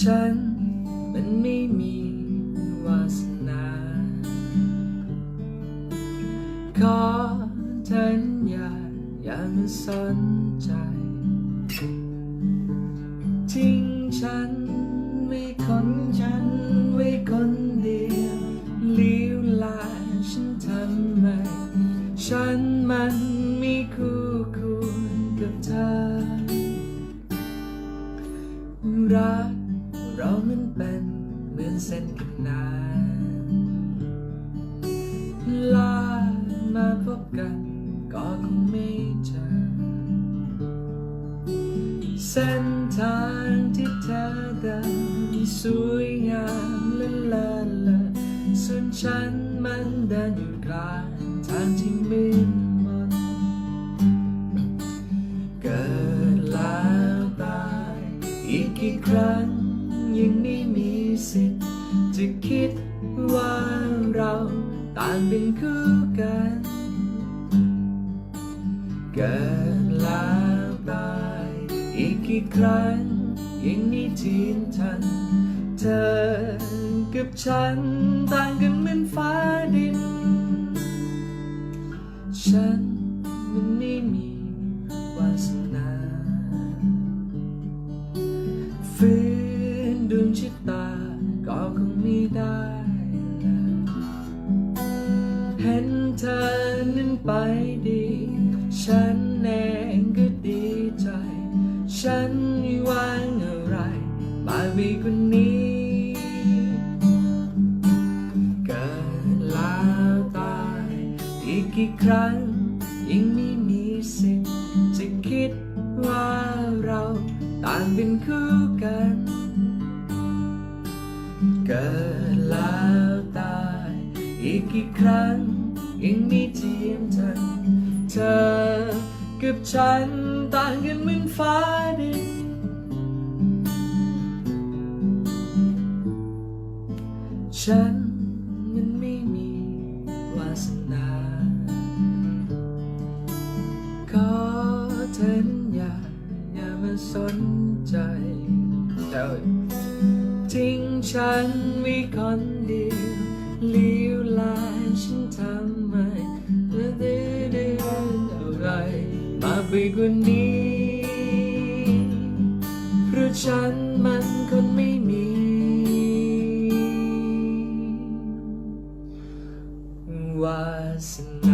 ฉันมันไม่มีวาสนา ขอเธอนั้นอย่าอย่ามาสนใจ ทิ้งฉันไว้คนฉันไว้คนเดียวลี้วลาฉันทำไม ฉันมันไม่คู่ควรกับเธอรัก เรามันเป็นเหมือนเส้นกันนานลามาพบกันก็คงไม่เจอเส้นทางที่เธอเดินสวยงามและเลิศเลอส่วนฉันมันเดินอยู่กลางทางที่มืดมนเกิดแล้วตายอีกกี่ครั้ง ว่าเราต่างเป็นคู่กัน เกิดแล้วตายอีกกี่ครั้งยังไม่ทีมทัน เธอกับฉันต่างกันเหมือนฟ้าดิน ฉันมันไม่มีวาสนาฝืนดวงชะตาก็คงไม่ได้ ไปดี ฉันเองก็ดีใจ ฉันไม่หวางอะไรมากไปกว่านี้เกิดแล้วตายอีกกี่ครั้งยังไม่มีสิทธิ์จะคิดว่าเราต่างเป็นคู่กัน เกิดแล้วตายอีกกี่ครั้งยังไม่เทียม เธอ กับฉันต่างกันเหมือนฟ้าดิน ฉันมันไม่มีวาสนาขอเธอนอย่าอย่ามาสนใจเจ้าทิ้งฉันไว้คนเดียวเลี้ยวลายฉันทำไม ไปกว่านี้ เพราะฉันมันคนไม่มี วาสนา